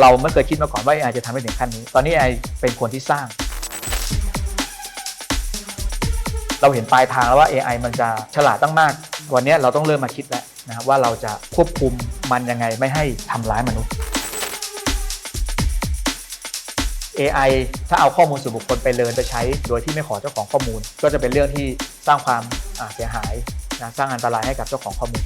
เราไม่เคยคิดมาก่อนว่า AI จะทำให้ถึงขั้นนี้ ตอนนี้ AI เป็นคนที่สร้าง เราเห็นปลายทางแล้วว่า AI มันจะฉลาดตั้งมาก วันนี้เราต้องเริ่มมาคิดแล้วนะครับว่าเราจะควบคุมมันยังไงไม่ให้ทำร้ายมนุษย์ AI ถ้าเอาข้อมูลส่วนบุคคลไปเลินไปใช้ โดยที่ไม่ขอเจ้าของข้อมูล ก็จะเป็นเรื่องที่สร้างความเสียหายนะสร้างอันตรายให้กับเจ้าของข้อมูล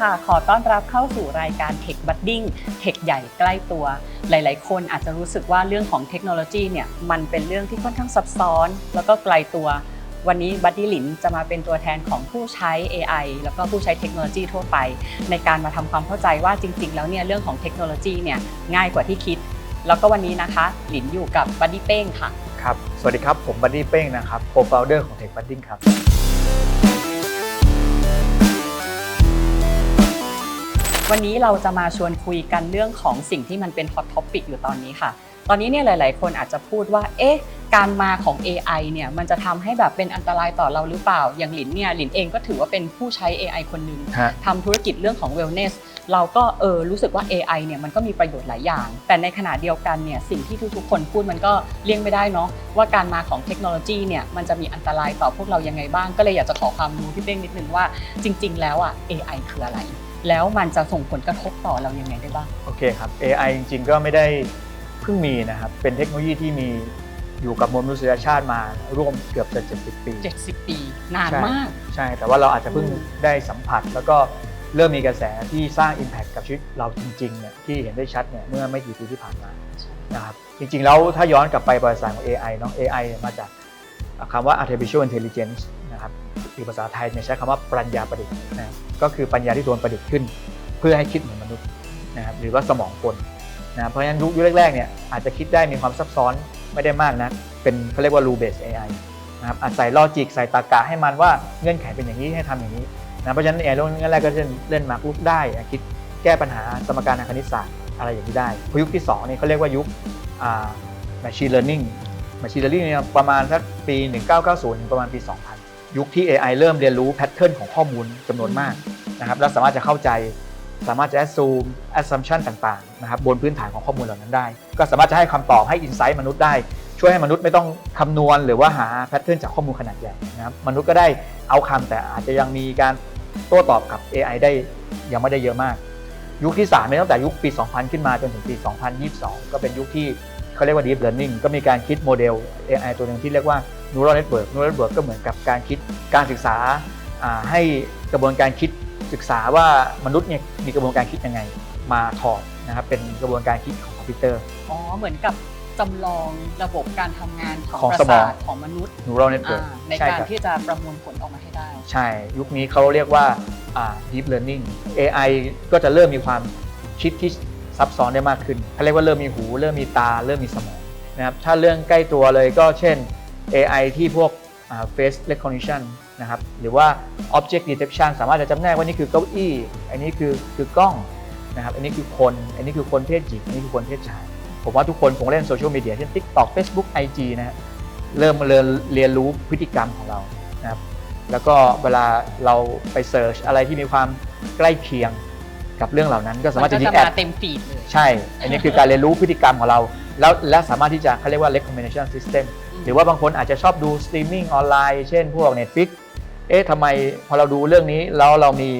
ค่ะ ขอต้อนรับเข้าสู่รายการ Tech Budding Tech ใหญ่ใกล้ตัว หลาย ๆ คนอาจจะรู้สึกว่าเรื่องของเทคโนโลยีเนี่ยมันเป็นเรื่องที่ค่อนข้างซับซ้อน แล้วก็ไกลตัว วันนี้บัดดี้หลินจะมาเป็นตัวแทนของผู้ใช้ AI แล้วก็ผู้ใช้เทคโนโลยีทั่วไป ในการมาทำความเข้าใจว่าจริง ๆ แล้วเนี่ยเรื่องของเทคโนโลยีเนี่ยง่ายกว่าที่คิด แล้วก็วันนี้นะคะหลินอยู่กับบัดดี้เป้งค่ะครับสวัสดีครับผมบัดดี้เป้งนะครับโคฟ o u เดอร์ของ Tech Budding ครับ วันนี้เราจะมาชวนคุยกันเรื่องของสิ่งที่มันเป็นฮอตท็อปิกอยู่ตอนนี้ค่ะ ตอนนี้เนี่ยหลาย ๆ คนอาจจะพูดว่า เอ๊ะ การมาของ AI เนี่ยมันจะทำให้แบบเป็นอันตรายต่อเราหรือเปล่า อย่างหลินเนี่ยหลินเองก็ถือว่าเป็นผู้ใช้ AI คนหนึ่งฮะทำธุรกิจเรื่องของ wellness เราก็เออรู้สึกว่า AI เนี่ยมันก็มีประโยชน์หลายอย่าง แต่ในขณะเดียวกันเนี่ยสิ่งที่ทุกๆคนพูดมันก็เลี่ยงไม่ได้เนาะว่าการมาของเทคโนโลยีเนี่ยมันจะมีอันตรายต่อพวกเรายังไงบ้าง ก็เลยอยากจะขอความรู้พี่เป้งนิดนึงว่าจริง ๆ แล้วอะ AI คืออะไร แล้วมันจะส่งผลกระทบต่อเรายังไงได้บ้าง โอเคครับ AI จริงๆ ก็ไม่ได้เพิ่งมีนะครับ เป็นเทคโนโลยีที่มีอยู่กับมนุษยชาติมาร่วมเกือบจะ 70 ปี 70 ปี นานใช่มาก ใช่ แต่ว่าเราอาจจะเพิ่งอืมได้สัมผัส แล้วก็เริ่มมีกระแสที่สร้าง Impact กับชีวิตเราจริงๆเนี่ยที่เห็นได้ชัดเนี่ยเมื่อไม่กี่ปีที่ผ่านมานะครับจริงๆ แล้วถ้าย้อนกลับไปประวัติศาสตร์ของ AI เนาะ AI มาจากคำว่า artificial intelligence นะครับ หรือภาษาไทยเนี่ยใช้คำว่าปัญญาประดิษฐ์นะครับก็คือปัญญาที่โดนประดิษฐ์ขึ้น เพื่อให้คิดเหมือนมนุษย์นะครับหรือว่าสมองคนนะเพราะฉะนั้นยุคยุคแรกๆเนี่ยอาจจะคิดได้มีความซับซ้อนไม่ได้มากนะเป็นเขาเรียกว่า rule based AI นะครับอาศัยลอจิกใส่ตรรกะให้มันว่าเงื่อนไขเป็นอย่างนี้ให้ทำอย่างนี้นะเพราะฉะนั้น AI เรื่องแรกก็เล่นเล่นมาร์กลุกได้คิดแก้ปัญหาสมการทางคณิตศาสตร์อะไรอย่างนี้ได้ยุคที่2นี่เขาเรียกว่ายุคอ่า machine learning machine learning เนี่ยประมาณสักปี 1990 ถึงประมาณปี 2000 ยุคที่ AI เริ่มเรียนรู้แพทเทิร์นของข้อมูลจำนวนมากนะครับแล้วสามารถจะเข้าใจสามารถจะ assume assumption ต่างๆนะครับบนพื้นฐานของข้อมูลเหล่านั้นได้ ก็สามารถจะให้คำตอบให้ insight มนุษย์ได้ ช่วยให้มนุษย์ไม่ต้องคำนวณ หรือว่าหาแพทเทิร์นจากข้อมูลขนาดใหญ่นะครับมนุษย์ก็ได้เอาคำแต่อาจจะยังมีการโต้ตอบกับ AI ได้ยังไม่ได้เยอะมาก ยุคที่3เนี่ยตั้งแต่ยุคปี 2000 ขึ้นมาจนถึงปี 2022 ก็เป็นยุคที่เขาเรียกว่า deep learning ก็มีการคิดโมเดล AI ตัวหนึ่งที่เรียกว่า neural network neural network ก็เหมือนกับการคิดการศึกษาอ่าให้กระบวนการคิดศึกษาว่ามนุษย์เนี่ยมีกระบวนการคิดยังไงมาถอดนะครับเป็นกระบวนการคิดของคอมพิวเตอร์อ๋อเหมือนกับจำลองระบบการทำงานของของประสมองสาทของมนุษย์ neural network อ่าในใช่การครับที่จะประมวลผลออกมาให้ได้ ใช่ ยุคนี้เขาเรียกว่าอ่า deep learning AI ก็จะเริ่มมีความคิดที่ซับซ้อนได้มากขึ้นเขาเรียกว่าเริ่มมีหู เริ่มมีตา เริ่มมีสมองนะครับถ้าเรื่องใกล้ตัวเลยก็เช่น AI ที่พวก face recognition นะครับหรือว่า object detection สามารถจะจำแนกว่านี่คือเก้าอี้ อันนี้คือคือกล้องนะครับอันนี้คือคน อันนี้คือคนเพศหญิงอันนี้คือคนเพศชาย ผมว่าทุกคนคงเล่นโซเชียลมีเดียเช่น TikTok Facebook IG นะฮะเริ่มเรียนเรียนรู้พฤติกรรมของเรานะครับแล้วก็เวลาเราไปเสิร์ชอะไรที่มีความใกล้เคียง กับเรื่องเหล่านั้น ก็สามารถจะยิงแอดมาเต็มฟีดเลยใช่ อันนี้คือการเรียนรู้พฤติกรรมของเรา แล้วและสามารถที่จะเขาเรียกว่า recommendation system หรือว่าบางคนอาจจะชอบดูสตรีมมิ่งออนไลน์เช่นพวก Netflix เอ๊ะทำไมพอเราดูเรื่องนี้แล้วเรามี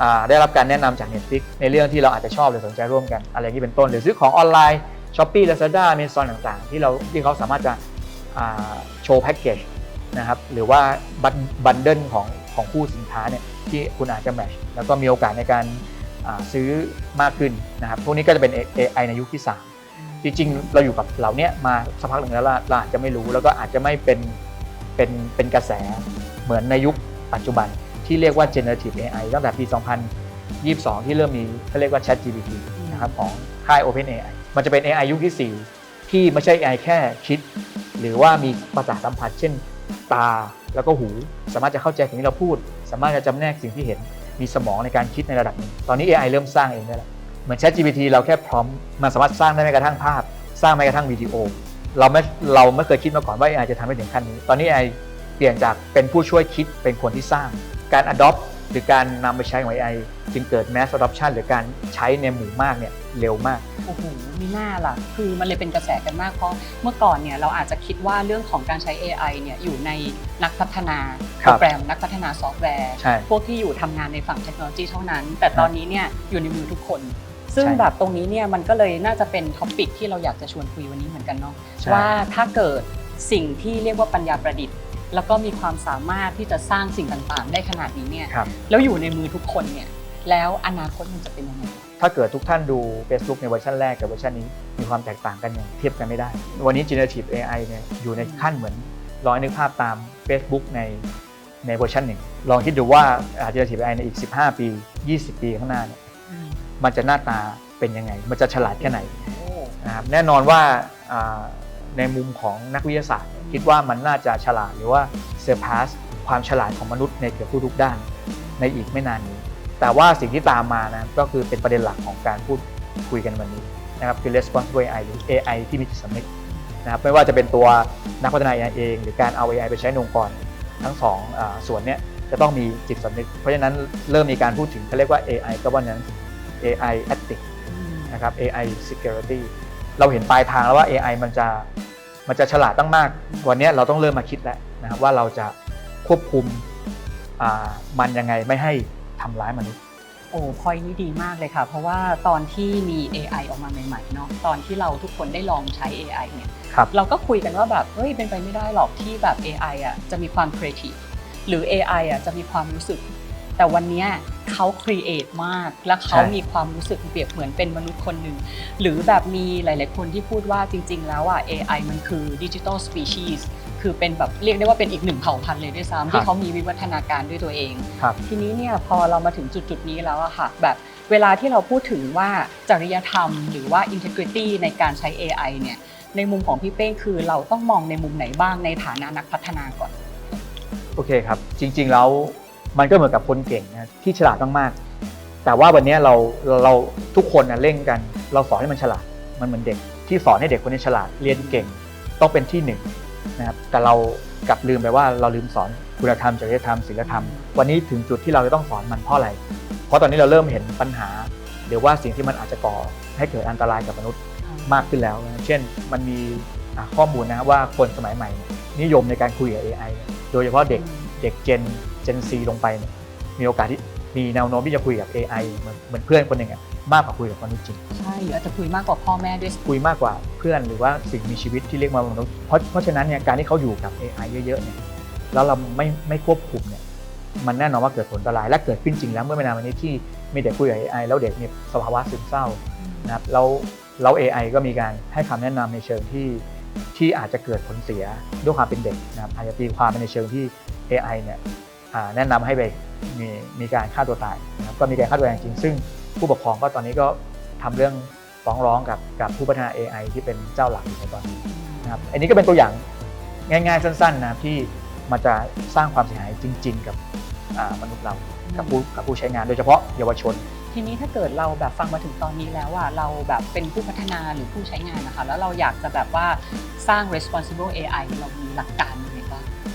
อ่าได้รับการแนะนำจาก Netflix ในเรื่องที่เราอาจจะชอบหรือสนใจร่วมกัน อะไรอย่างนี้เป็นต้น หรือซื้อของออนไลน์ Shopee Lazada Amazon ต่างๆ ที่เราที่เขาสามารถจะอ่าโชว์แพ็กเกจนะครับหรือว่าบันบันเดิลของของคู่สินค้าเนี่ยที่คุณอาจจะแมทช์แล้วก็มีโอกาสในการอ่า ซื้อมากขึ้นนะครับ พวกนี้ก็จะเป็น AI ในยุคที่ 3 จริงๆ เราอยู่กับเหล่าเนี้ยมาสักพักหนึ่งแล้วล่ะเราอาจจะไม่รู้แล้วก็อาจจะไม่เป็นเป็นเป็นกระแสเหมือนในยุคปัจจุบันที่เรียกว่า generative AI ตั้งแต่ปี 2022 ที่เริ่มมีเขาเรียกว่า Chat GPT นะครับของค่าย OpenAI มันจะเป็น AI ยุคที่ 4 ที่ไม่ใช่ AI แค่คิด หรือว่ามีประสาทสัมผัส เช่นตาแล้วก็หู สามารถจะเข้าใจสิ่งที่เราพูด สามารถจะจำแนกสิ่งที่เห็น มีสมองในการคิดในระดับนึงตอนนี้ AI เริ่มสร้างเองได้แล้วเหมือน Chat GPT เราแค่พร้อมมันสามารถสร้างได้แม้กระทั่งภาพ สร้างแม้กระทั่งวิดีโอ เราไม่เราไม่เคยคิดมาก่อนว่า AI จะทำได้ถึงขั้นนี้ ตอนนี้ AI เปลี่ยนจากเป็นผู้ช่วยคิดเป็นคนที่สร้างการ adopt หรือการนำไปใช้ของ AI จึงเกิด mass adoption หรือการใช้ในหมู่มากเนี่ยเร็วมาก โอ้โหไม่น่าล่ะ คือมันเลยเป็นกระแสกันมาก เพราะเมื่อก่อนเนี่ยเราอาจจะคิดว่าเรื่องของการใช้ AI เนี่ยอยู่ในนักพัฒนาครัโปบรแกรมนักพัฒนาซอฟต์แวร์ ใช่พวกที่อยู่ทำงานในฝั่งเทคโนโลยีเท่านั้น แต่ตอนนี้เนี่ยอยู่ในมือทุกคน ซึ่งใช่แบบตรงนี้เนี่ยมันก็เลยน่าจะเป็นท็อปิกที่เราอยากจะชวนคุยวันนี้เหมือนกันเนาะใช่ ว่าถ้าเกิดสิ่งที่เรียกว่าปัญญาประดิษฐ์ แล้วก็มีความสามารถที่จะสร้างสิ่งต่างๆ ได้ขนาดนี้เนี่ยครับ แล้วอยู่ในมือทุกคนเนี่ยแล้วอนาคตมันจะเป็นยังไง ถ้าเกิดทุกท่านดู Facebook ในเวอร์ชันแรกกับเวอร์ชันนี้มีความแตกต่างกันอย่างเทียบกันไม่ได้ วันนี้ generative AI เนี่ยอยู่ในขั้นเหมือนลองนึกภาพตาม Facebook ในในเวอร์ชันหนึ่งลองคิดดูว่าอ่า generative AI ในอีก 15 ปี 20 ปีข้างหน้าเนี่ยมันจะหน้าตาเป็นยังไง มันจะฉลาดแค่ไหนโอ้นะครับแน่นอนว่าอ่า ในมุมของนักวิทยาศาสตร์ คิดว่ามันน่าจะฉลาดหรือว่า surpass ความฉลาดของมนุษย์ในเกือบทุกๆด้าน ในอีกไม่นานนี้ แต่ว่าสิ่งที่ตามมานะก็คือเป็นประเด็นหลักของการพูดคุยกันวันนี้นะครับคือ responsible AI หรือ AI ที่มีจิตสำนึกนะครับไม่ว่าจะเป็นตัวนักพัฒนา AI เอง หรือการเอา AI ไปใช้ในองค์กรทั้งสองอส่วนเนี้ยจะต้องมีจิตสำนึก เพราะฉะนั้นเริ่มมีการพูดถึงเขาเรียกว่า AI governance AI ethics นะครับ AI security เราเห็นปลายทางแล้วว่า AI มันจะมันจะฉลาดตั้งมาก วันนี้เราต้องเริ่มมาคิดแล้วนะครับว่าเราจะควบคุมอ่ามันยังไงไม่ให้ทำร้ายมนุษย์โอ้พอยนี้ดีมากเลยค่ะ เพราะว่าตอนที่มี AI ออกมาใหม่ๆเนาะตอนที่เราทุกคนได้ลองใช้ AI เนี่ยครับเราก็คุยกันว่าแบบเฮ้ยเป็นไปไม่ได้หรอกที่แบบ AI อะจะมีความ creative หรือ AI อะจะมีความรู้สึก แต่วันเนี้ย เขา create มาก และเขาใช่มีความรู้สึกเปรียบเหมือนเป็นมนุษย์คนหนึ่ง หรือแบบมีหลาย ๆ คนที่พูดว่าจริง ๆ แล้วอะ AI มันคือ digital species คือเป็นแบบเรียกได้ว่าเป็นอีกหนึ่งเผ่าพันธุ์เลยด้วยซ้ำที่เขามีวิวัฒนาการด้วยตัวเองครับทีนี้เนี่ยพอเรามาถึงจุดจุด ๆ นี้แล้วอะค่ะแบบเวลาที่เราพูดถึงว่าจริยธรรม หรือว่า integrity ในการใช้ AI เนี่ยในมุมของพี่เป้งคือเราต้องมองในมุมไหนบ้างในฐานะนักพัฒนาก่อน โอเคครับ จริง ๆ แล้ว มันก็เหมือนกับคนเก่งนะที่ฉลาดมากๆ แต่ว่าวันนี้เราเราทุกคนนะเร่งกัน เราสอนให้มันฉลาด มันเหมือนเด็ก ที่สอนให้เด็กคนนี้ฉลาดเรียนเก่ง ต้องเป็นที่หนึ่งนะครับแต่เรากลับลืมไปว่าเราลืมสอนคุณธรรมจริยธรรมศีลธรรม วันนี้ถึงจุดที่เราจะต้องสอนมันเพราะอะไร เพราะตอนนี้เราเริ่มเห็นปัญหา หรือว่าสิ่งที่มันอาจจะก่อให้เกิดอันตรายกับมนุษย์มากขึ้นแล้วนะเช่นมันมีอะข้อมูลนะว่าคนสมัยใหม่เนี่ยนิยมในการคุยกับ AI เนี่ยโดยเฉพาะเด็กเด็กเจนเจนซีลงไปเนี่ยมีโอกาสที่มีแนวโน้มที่จะคุยกับ AI เหมือนเหมือนเพื่อนคนหนึ่งอะมากกว่าคุยกับมนุษย์จริง ใช่หรืออาจจะคุยมากกว่าพ่อแม่ด้วยซ้คุยมากกว่าเพื่อนหรือว่าสิ่งมีชีวิตที่เรียกว่ามนุษย์เพราะเพราะฉะนั้นเนี่ยการที่เขาอยู่กับ AI เยอะๆเนี่ยแล้วเราไม่ไม่ควบคุมเนี่ยมันแน่นอนว่าเกิดผลอันตรายและเกิดขึ้นจริงแล้วเมื่อไม่นานมานี้ที่มีเด็กคุยกับ AI แล้วเด็กมีสภาวะซึมเศร้าำนะครับแล้วแล้ว AI ก็มีการให้คำแนะนำในเชิงที่ที่อาจจะเกิดผลเสียด้วยความเป็นเด็กนะครับอาจจะตีความไปในเชิงที่ AI เนี่ยอ่าแนะนำให้ไปมีมีการฆ่าตัวตายนะครับก็มีการฆ่าตัวตายจริง ซึ่งผู้ปกครองก็ตอนนี้ก็ทำเรื่องฟ้องร้องกับกับผู้พัฒนา AI ที่เป็นเจ้าหลักอยู่ในตอนนี้นะครับอันนี้ก็เป็นตัวอย่างง่ายๆ สั้นๆนะครับที่มันจะสร้างความเสียหายจริง ๆ กับอ่ามนุษย์เรากับผู้กับผู้ใช้งานโดยเฉพาะเยาวชน ทีนี้ถ้าเกิดเราแบบฟังมาถึงตอนนี้แล้วอะเราแบบเป็นผู้พัฒนาหรือผู้ใช้งานนะคะแล้วเราอยากจะแบบว่าสร้าง responsible AI เรามีหลักการยังไงบ้าง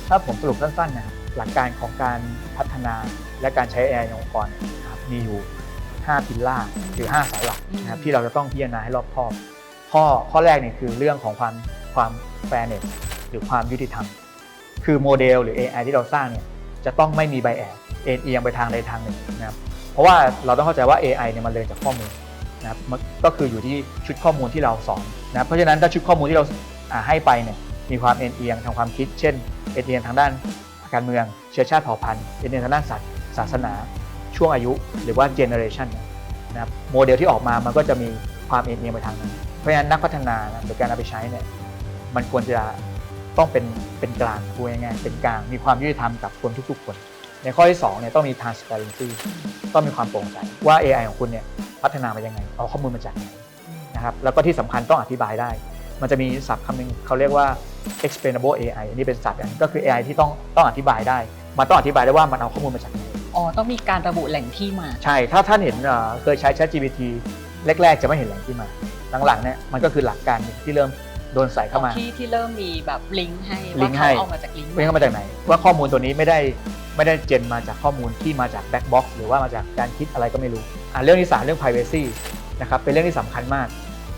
ถ้าผมสรุปสั้นๆนะครับหลักการของการพัฒนาและการใช้ AI ในองค์กรเนี่ยนะครับมีอยู่ 5 พิลล่าหรือ5สายหลักนะครับที่เราจะต้องพิจารณาให้รอบคอบ ข้อข้อแรกเนี่ยคือเรื่องของความความ fairness หรือความยุติธรรม คือโมเดลหรือ AI ที่เราสร้างเนี่ยจะต้องไม่มีไบแอสเอ็นเอียงไปทางใดทางหนึ่งนะครับเพราะว่าเราต้องเข้าใจว่า AI เนี่ยมันเรียนจากข้อมูลนะครับมันก็คืออยู่ที่ชุดข้อมูลที่เราสอนนะครับเพราะฉะนั้นถ้าชุดข้อมูลที่เราอ่าให้ไปเนี่ย มีความเอ็นเอียงทางความคิด เช่น เอ็นเอียงทางด้านการเมือง เชื้อชาติเผ่าพันธุ์ เอ็นเอียงทางด้านศาสตร์ศาสนา ช่วงอายุหรือว่าเจเนอเรชันนะครับโมเดลที่ออกมามันก็จะมีความเอ็นเอียงไปทางนั้นเพราะฉะนั้นนักพัฒนานะหรือการเอาไปใช้เนี่ยมันควรจะต้องเป็นเป็นกลางพูดง่ายๆเป็นกลางมีความยุติธรรมกับคนทุกๆคน ในข้อที่2เนี่ยต้องมี transparency ต้องมีความโปร่งใสว่า AI ของคุณเนี่ยพัฒนามายังไง เอาข้อมูลมาจากไหนนะครับแล้วก็ที่สำคัญต้องอธิบายได้ มันจะมีศัพท์คำหนึ่งเขาเรียกว่า explainable AI อันนี้เป็นศัพท์อันก็คือ AI ที่ต้องต้องอธิบายได้ มันต้องอธิบายได้ว่ามันเอาข้อมูลมาจากไหนอ๋อ ต้องมีการระบุแหล่งที่มา ใช่ ถ้าท่านเห็นเอ่อเคยใช้ ChatGPT แรก ๆ จะไม่เห็นแหล่งที่มา หลังๆเนี่ยมันก็คือหลักการหนึ่งที่เริ่มโดนใส่เข้ามา ที่ที่เริ่มมีแบบลิงก์ให้ลิว่างก์เขาให้เอามาจากลิงก์เป็นเข้ามาจากไหน ว่าข้อมูลตัวนี้ไม่ได้ไม่ได้เจนมาจากข้อมูลที่มาจากแบ็กบ็อกซ์หรือว่ามาจากการคิดอะไรก็ไม่รู้อะเรื่องที่สามเรื่อง privacy นะครับเป็นเรื่องที่สำคัญมาก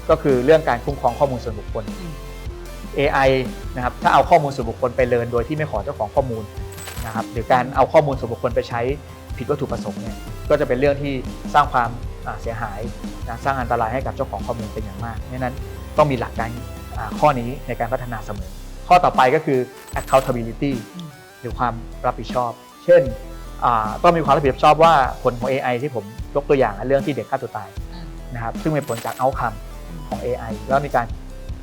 ก็คือเรื่องการคุ้มครองข้อมูลส่วนบุคคล อืม AI นะครับถ้าเอาข้อมูลส่วนบุคคลไปเลินโดยที่ไม่ขอเจ้าของข้อมูลนะครับหรือการเอาข้อมูลส่วนบุคคลไปใช้ผิดวัตถุประสงค์เนี่ยก็จะเป็นเรื่องที่สร้างความเสียหายนะสร้างอันตรายให้กับเจ้าของข้อมูลเป็นอย่างมากดังนั้นต้องมีหลักการข้อนี้ในการพัฒนาเสมอ ข้อต่อไปก็คือ accountability หรือความรับผิดชอบ เช่นต้องมีความรับผิดชอบว่าผลของ AI ที่ผมยกตัวอย่างเรื่องที่เด็กฆ่าตัวตายนะครับซึ่งเป็นผลจาก outcome ของ AI แล้วมีการ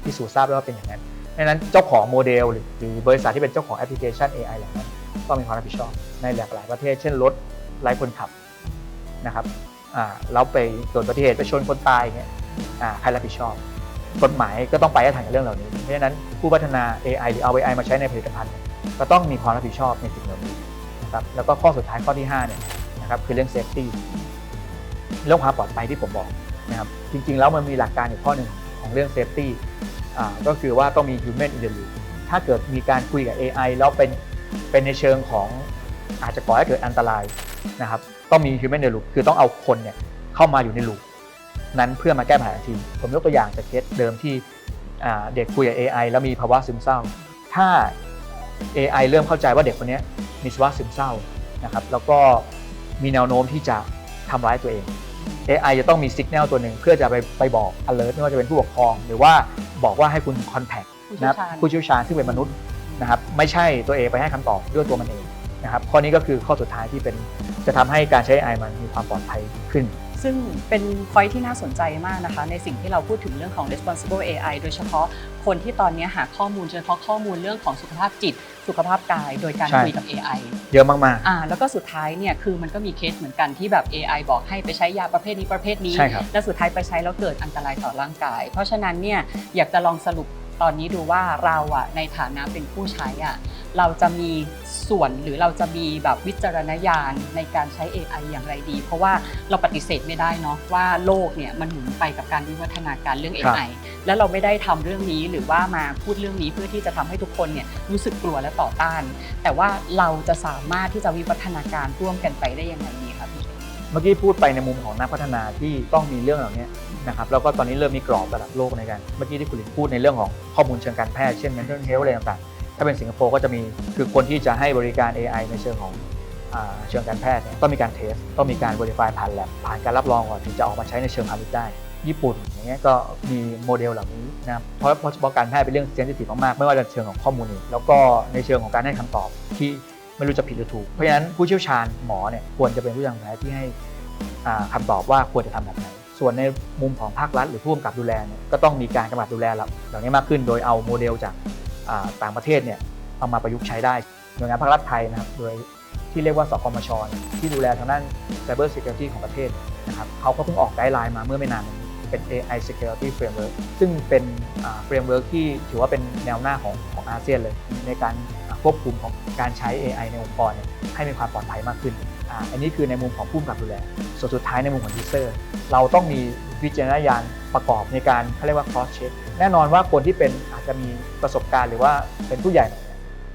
พิสูจน์ทราบแล้วว่าเป็นอย่างนั้น ดังนั้นเจ้าของโมเดลหรือบริษัทที่เป็นเจ้าของแอปพลิเคชัน AI เหล่านั้นต้องมีความรับผิดชอบในหลากหลายประเทศ เช่นรถไร้คนขับนะครับอ่าไปเกิดอุบัติเหตุไปชนคนตายเงี้ยอ่าใครรับผิดชอบ กฎหมายก็ต้องไปให้ทันกับเรื่องเหล่านี้ เพราะฉะนั้นผู้พัฒนา AI หรือเอา AI มาใช้ในผลิตภัณฑ์ ก็ต้องมีความรับผิดชอบในสิ่งเหล่านี้นะครับแล้วก็ข้อสุดท้ายข้อที่5เนี่ยนะครับคือเรื่อง safety เรื่องความปลอดภัยที่ผมบอกนะครับจริงๆ แล้วมันมีหลักการอีกข้อหนึ่งของเรื่อง safety ก็คือว่าต้องมี human in the loop ถ้าเกิดมีการคุยกับ AI แล้วเป็นเป็นในเชิงของอาจจะก่อให้เกิดอันตรายนะครับต้องมี human in the loop คือต้องเอาคนเนี่ยเข้ามาอยู่ใน loop นั้นเพื่อมาแก้ปัญหาทันที ผมยกตัวอย่างจากเคสเดิมที่เด็กคุยกับ AI แล้วมีภาวะซึมเศร้า ถ้า AI เริ่มเข้าใจว่าเด็กคนนี้มีภาวะซึมเศร้านะครับแล้วก็มีแนวโน้มที่จะทำร้ายตัวเอง AI จะต้องมีสัญญาณตัวหนึ่งเพื่อจะไปไปบอก alert ไม่ว่าจะเป็นผู้ปกครอง หรือว่าบอกว่าให้คุณ contact ผู้เชี่นะยวชาญผู้เชี่ยวชาญซึ่งเป็นมนุษย์นะครับไม่ใช่ตัวเองไปให้คำตอบด้วยตัวมันเองนะครับข้อนี้ก็คือข้อสุดท้ายที่เป็นจะทำให้การใช้ AI มันมีความปลอดภัยขึ้น ซึ่งเป็นพอยที่น่าสนใจมากนะคะ ในสิ่งที่เราพูดถึงเรื่องของ responsible AI โดยเฉพาะคนที่ตอนนี้หาข้อมูลโดยเฉพาะข้อมูลเรื่องของสุขภาพจิต สุขภาพกาย โดยการใช่คุยกับ AI เยอะมากอ่าแล้วก็สุดท้ายเนี่ยคือมันก็มีเคสเหมือนกันที่แบบ AI บอกให้ไปใช้ยาประเภทนี้ประเภทนี้ใช่ครับแล้วสุดท้ายไปใช้แล้วเกิดอันตรายต่อร่างกาย เพราะฉะนั้นเนี่ยอยากจะลองสรุป ตอนนี้ดูว่าเราอะในฐานะเป็นผู้ใช้อะเราจะมีส่วนหรือเราจะมีแบบวิจารณญาณในการใช้ AI อย่างไรดี เพราะว่าเราปฏิเสธไม่ได้เนาะว่าโลกเนี่ยมันหมุนไปกับการวิวัฒนาการเรื่องครับ AI แล้วเราไม่ได้ทำเรื่องนี้หรือว่ามาพูดเรื่องนี้เพื่อที่จะทำให้ทุกคนเนี่ยรู้สึกกลัวและต่อต้าน แต่ว่าเราจะสามารถที่จะวิวัฒนาการร่วมกันไปได้ยังไงดีคะพี่ เมื่อกี้พูดไปในมุมของนักพัฒนาที่ต้องมีเรื่องเหล่านี้นะครับแล้วก็ตอนนี้เริ่มมีกรอบระดับโลกในการเมื่อกี้ที่คุณลินพูดในเรื่องของข้อมูลเชิงการแพทย์เช่น mental health อะไรต่างๆ ถ้าเป็นสิงคโปร์ก็จะมีคือคนที่จะให้บริการ AI ในเชิงของเชิงการแพทย์ต้องมีการเทสต้องมีการ verify ผ่าน lab ผ่านการรับรองก่อนถึงจะออกมาใช้ในเชิงพาณิชย์ได้ ญี่ปุ่นอย่างเงี้ยก็มีโมเดลเหล่านี้นะครับเพราะเพราะเฉพาะการแพทย์เป็นเรื่องเซนซิทีฟมากๆไม่ว่าจะเชิงของข้อมูลแล้วก็ในเชิงของการให้คำตอบที่ ไม่รู้จะผิดหรือถูก เพราะฉะนั้นผู้เชี่ยวชาญหมอเนี่ยควรจะเป็นผู้ยังแพ้ที่ให้อ่าคำตอบว่าควรจะทำแบบไหนส่วนในมุมของภาครัฐหรือผู้กำกับดูแลเนี่ยก็ต้องมีการกำกับดูแลเหล่านี้มากขึ้น โดยเอาโมเดลจากต่างประเทศเนี่ยเอามาประยุกต์ใช้ได้หน่วยงานภาครัฐไทยนะครับโดยที่เรียกว่าสกมชเนี่ยที่ดูแลทางด้าน Cyber Security ของประเทศนะครับเขาก็เพิ่งออกไกด์ไลน์มาเมื่อไม่นานนี้ เป็น AI Security Framework ซึ่งเป็นเฟรมเวิร์กที่ถือว่าเป็นแนวหน้าของของอาเซียนเลย ในการควบคุมของการใช้ AI ในองค์กรให้มีความปลอดภัยมากขึ้นออันนี้คือในมุมของผู้กำกับดูแล ส่วนสุดท้ายในมุมของ user เราต้องมีวิจารณญาณประกอบในการเขาเรียกว่า cross check แน่นอนว่าคนที่เป็นอาจจะมีประสบการณ์หรือว่าเป็นผู้ใหญ่หน่อย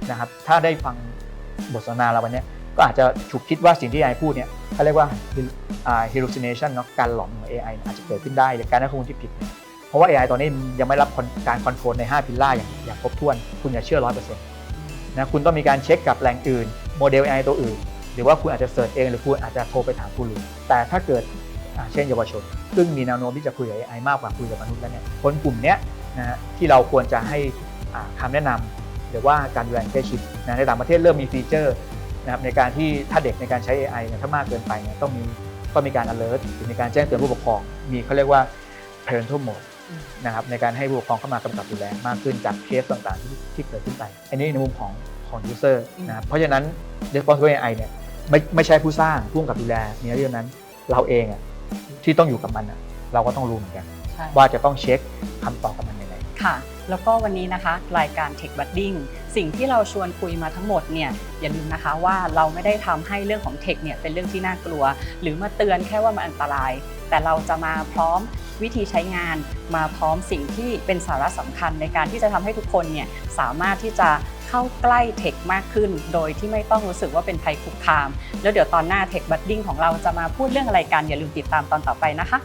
นะครับ ถ้าได้ฟังบทสนทนาเราวันนี้ ก็อาจจะฉุกคิดว่าสิ่งที่ AI พูดเนี่ยเขาเรียกว่า hallucination เนาะการหลอนของ AI อาจจะเกิดขึ้นได้หรือการได้ข้อมูลที่ผิดเนี่ยเพราะว่า AI ตอนนี้ยังไม่รับการคอนโทรลใน 5 พิลล่าอย่างอย่างครบถ้วน คุณอย่าเชื่อ 100%นะคุณต้องมีการเช็คกับแหล่งอื่นโมเดล AI ตัวอื่น หรือว่าคุณอาจจะเสิร์ชเองหรือคุณอาจจะโทรไปถามผู้รู้แต่ถ้าเกิดเช่นเยาวชน ซึ่งมีแนวโน้มที่จะคุยกับ AI มากกว่าคุยกับมนุษย์แล้วเนี่ยคนกลุ่มนี้นะฮะที่เราควรจะให้อ่าคำแนะนำหรือว่าการดูแลใกล้ชิดนะในต่างประเทศเริ่มมีฟีเจอร์ นะครับในการที่ถ้าเด็กในการใช้ AI เนี่ยถ้ามากเกินไปเนี่ยต้องมีต้องมีการ alert หรือมีการแจ้งเตือนผู้ปกครอง มีเขาเรียกว่า parental mode อืมนะครับในการให้ผู้ปกครองเข้ามากำกับดูแลมากขึ้นจากเคสต่างๆที่ที่เกิดขึ้นไป อันนี้ในมุมของของ user นะครับเพราะฉะนั้น responsible AI เนี่ยไม่ไม่ใช่ผู้สร้างผู้กำกับดูแลในเรื่องนั้นเราเองอะที่ต้องอยู่กับมันอะเราก็ต้องรู้เหมือนกันใช่ว่าจะต้องเช็คคำตอบกับมันยังไงค่ะ แล้วก็วันนี้นะคะรายการ Tech Budding สิ่งที่เราชวนคุยมาทั้งหมดเนี่ยอย่าลืมนะคะว่าเราไม่ได้ทำให้เรื่องของเทคเนี่ยเป็นเรื่องที่น่ากลัว หรือมาเตือนแค่ว่ามันอันตราย แต่เราจะมาพร้อมวิธีใช้งานมาพร้อมสิ่งที่เป็นสาระสำคัญในการที่จะทำให้ทุกคนเนี่ยสามารถที่จะเข้าใกล้เทคมากขึ้น โดยที่ไม่ต้องรู้สึกว่าเป็นภัยคุกคาม แล้วเดี๋ยวตอนหน้าเทคบัดดิ้งของเราจะมาพูดเรื่องอะไรกันอย่าลืมติดตามตอนต่อไปนะคะ